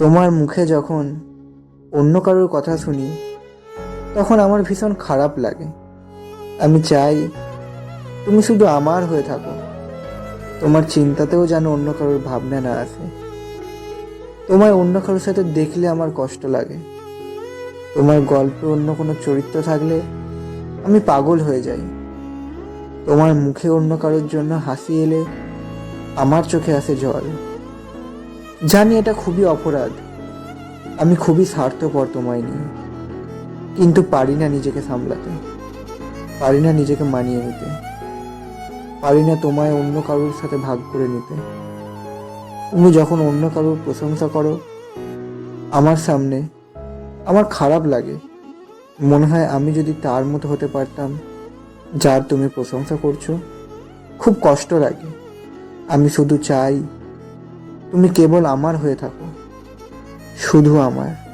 তোমার মুখে যখন অন্য কারোর কথা শুনি, তখন আমার ভীষণ খারাপ লাগে। আমি চাই তুমি শুধু আমার হয়ে থাকো। তোমার চিন্তাতেও যেন অন্য কারোর ভাবনা না আসে। তোমায় অন্য কারোর সাথে দেখলে আমার কষ্ট লাগে। তোমার গল্পে অন্য কোনো চরিত্র থাকলে আমি পাগল হয়ে যাই। তোমার মুখে অন্য কারোর জন্য হাসি এলে আমার চোখে আসে জল। জানি এটা খুবই অপরাধ। আমি খুবই স্বার্থপর তোমায় নিয়ে। কিন্তু পারি না নিজেকে সামলাতে। পারি না নিজেকে মানিয়ে নিতে। পারি না তোমায় অন্য কারোর সাথে ভাগ করে নিতে। তুমি যখন অন্য কারোর প্রশংসা করো, আমার সামনে আমার খারাপ লাগে। মনে হয় আমি যদি তার মতো হতে পারতাম, যার তুমি প্রশংসা করছ, খুব কষ্ট লাগে। আমি শুধু চাই তুমি কেবল আমার হয়ে থাকো। শুধু আমার